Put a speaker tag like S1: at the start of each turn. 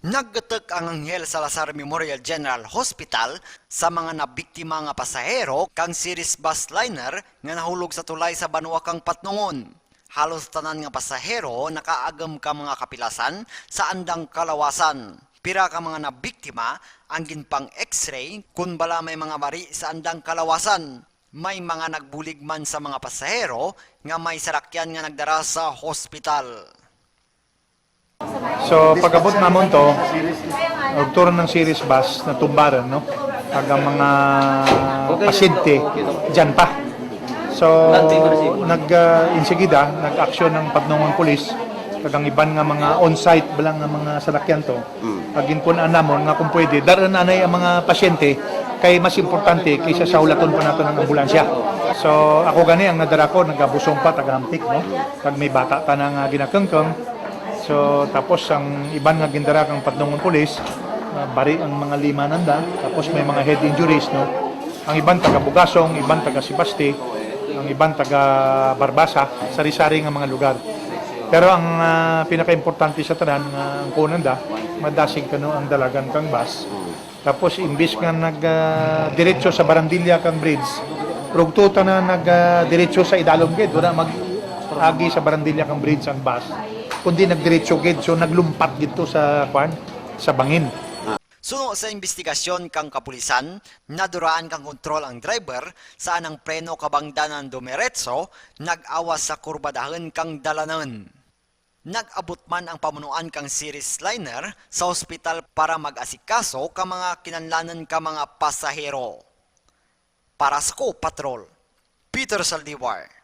S1: Naggatek ang Angel Salazar Memorial General Hospital sa mga nabiktima nga pasahero kang series bus liner nga nahulog sa tulay sa Banwa kang Patnungon. Halos tanan nga pasahero nakaagam ka mga kapilasan sa andang kalawasan. Pira ka mga nabiktima ang ginpang x-ray kun bala may mga bari sa andang kalawasan. May mga nagbulig man sa mga pasahero nga may sarakyan nga nagdara sa hospital.
S2: So pagabot namon to, nagturo ng series bus na tumbaran, no? Pag ang mga pasyente dyan pa. So nag uh, insigida, nag-aksyon ng Patnongon Police kag ang iban nga mga on-site balang nga mga salakyan to. Agin po na namon nga kung pwede daran anay ang mga pasyente kay mas importante kaysa sa ulaton pa nato ng ambulansya. So ako gani ang nadara ko nagabusong pa tagahampik no. Kag may bata ta na nga ginakengkeng So tapos ang iban nga gindara kang Patnongon Police, uh, bari ang mga lima nanda, tapos may mga head injuries no. Ang iban taga Bugasong, iban taga Sibaste, ang iban taga Barbasa, sari-sari nga mga lugar. Pero ang uh, pinaka-importante sa tanan nga ang kunanda, madasig kano ang dalagan kang bus. Tapos imbis nga nag uh, diretso sa Barandilla kang bridge, rugtuta na nag uh, sa Idalom Gate, wala mag agi sa Barandilla kang bridge ang bus kundi nagdiretso gid so naglumpat dito sa kwan sa bangin
S1: Suno sa investigasyon kang kapulisan, naduraan kang kontrol ang driver saan ang preno kabangdanan dumiretso, nag-awas sa kurbadahan kang dalanan. Nag-abot man ang pamunuan kang series liner sa ospital para mag-asikaso ka mga kinanlanan ka mga pasahero. Para Patrol, Peter Saldivar.